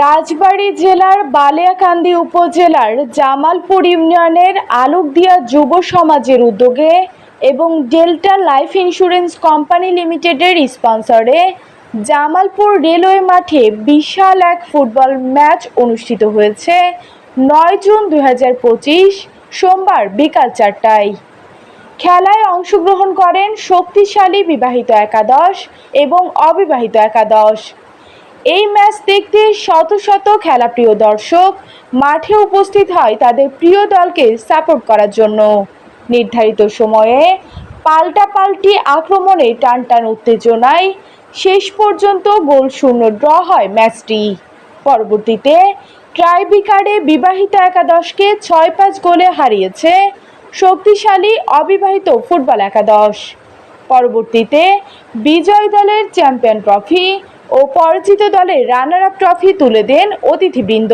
রাজবাড়ী জেলার বালিয়াকান্দি উপজেলার জামালপুর ইউনিয়নের আলোকদিয়া যুব সমাজের উদ্যোগে এবং ডেল্টা লাইফ ইন্স্যুরেন্স কোম্পানি লিমিটেডের স্পন্সরে জামালপুর রেলওয়ে মাঠে বিশাল এক ফুটবল ম্যাচ অনুষ্ঠিত হয়েছে নয় জুন দু হাজার পঁচিশ সোমবার বিকাল চারটায়। খেলায় অংশগ্রহণ করেন শক্তিশালী বিবাহিত একাদশ এবং অবিবাহিত একাদশ। এই ম্যাচ দেখতে শত শত খেলাপ্রিয় দর্শক মাঠে উপস্থিত হয় তাদের প্রিয় দলকে সাপোর্ট করার জন্য। নির্ধারিত সময়ে পাল্টাপাল্টি আক্রমণে টানটান উত্তেজনায় শেষ পর্যন্ত গোল শূন্য ড্র হয় ম্যাচটি। পরবর্তীতে ট্রাইবিকারে বিবাহিত একাদশকে ছয় পাঁচ গোলে হারিয়েছে শক্তিশালী, অবিবাহিত ফুটবল একাদশ। পরবর্তীতে বিজয় দলের চ্যাম্পিয়ন ট্রফি ও পরাজিত দলের রানার আপ ট্রফি তুলে দেন অতিথিবৃন্দ।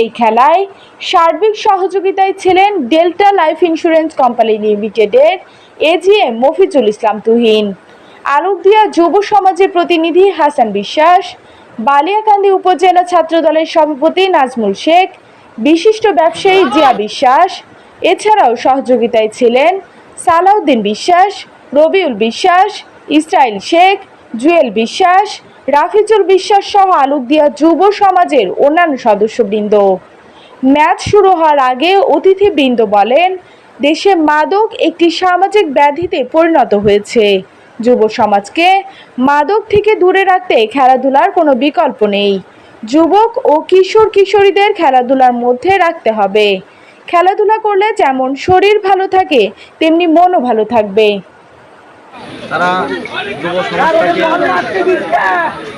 এই খেলায় সার্বিক সহযোগিতায় ছিলেন ডেল্টা লাইফ ইন্স্যুরেন্স কোম্পানি লিমিটেডের এজিএম মফিজুল ইসলাম তুহিন, আলোকদিয়া যুব সমাজের প্রতিনিধি হাসান বিশ্বাস, বালিয়াকান্দি উপজেলা ছাত্র দলের সভাপতি নাজমুল শেখ, বিশিষ্ট ব্যবসায়ী জিয়া বিশ্বাস এছাড়াও সহযোগিতায় ছিলেন সালাউদ্দিন বিশ্বাস, রবিউল বিশ্বাস, ইসরাইল শেখ, জুয়েল বিশ্বাস, রাফিজুল বিশ্বাস সহ আলোকদিয়া যুব সমাজের অন্যান্য সদস্যবৃন্দ। ম্যাচ শুরু হওয়ার আগে অতিথিবৃন্দ বলেন, দেশে মাদক একটি সামাজিক ব্যাধিতে পরিণত হয়েছে। যুব সমাজকে মাদক থেকে দূরে রাখতে খেলাধুলার কোনো বিকল্প নেই। যুবক ও কিশোর কিশোরীদের খেলাধুলার মধ্যে রাখতে হবে। খেলাধুলা করলে যেমন শরীর ভালো থাকে, তেমনি মনও ভালো থাকবে। তারা যুব সমাজটাকে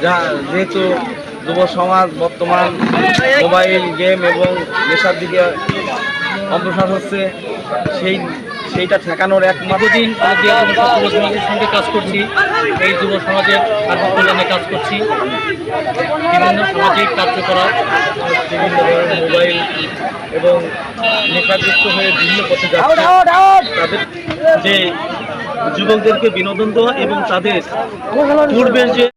যেহেতু যুব সমাজ বর্তমান মোবাইল গেম এবং নেশার দিকে অগ্রসর হচ্ছে, সেই সেইটা ঠেকানোর একমাত্র দীর্ঘদিন যুব সমাজের সঙ্গে কাজ করছি, এই যুব সমাজের কার্যকল্যাণে কাজ করছি। বিভিন্ন সামাজিক কার্যকলাপ, বিভিন্ন ধরনের মোবাইল এবং নেশাগ্রস্ত হয়ে বিভিন্ন পথে যাচ্ছে। তাদের যে যুবকদেরকে বিনোদন দেওয়া এবং তাদের পূর্বের যে